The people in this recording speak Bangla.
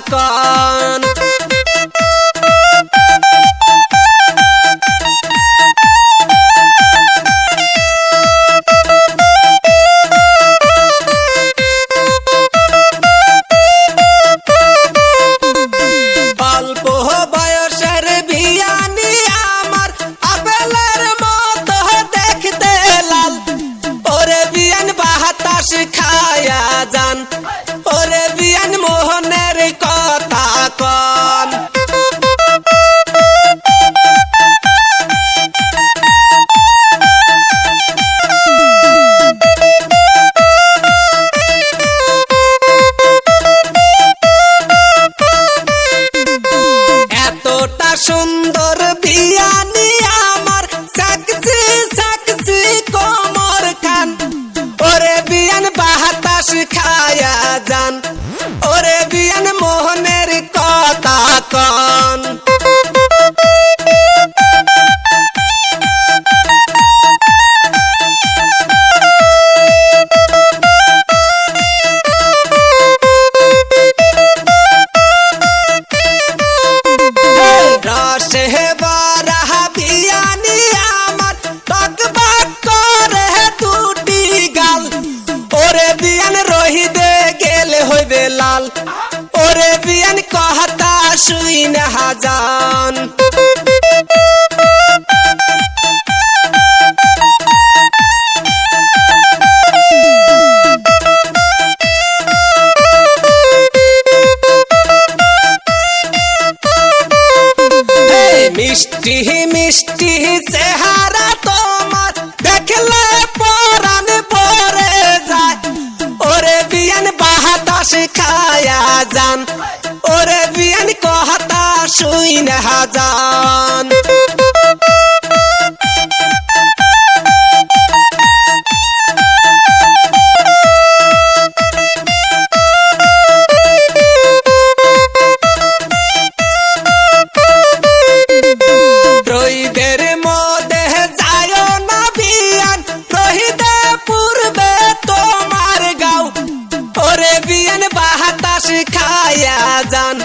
কথা সুন্দর বিয়ানি আমার। সাকছি সাকছি কোমর খান ওরে বিয়ান বাহাতাস খায়া যান। ওরে বিয়ান মোহনের কথা কন। শুই হাজান। মিষ্টি মিষ্টি চেহারা তোমার, দেখলে পরাণ পরে যায়। ওরে বিয়ান বাহাতাস খায়া যান। ওরে বিয়ান শুই না যান রহিদের মধ্যে যায় না বিয়ান পূর্বে তোমার গাও। ওরে বিয়ান বাহাতাস খায়া যান।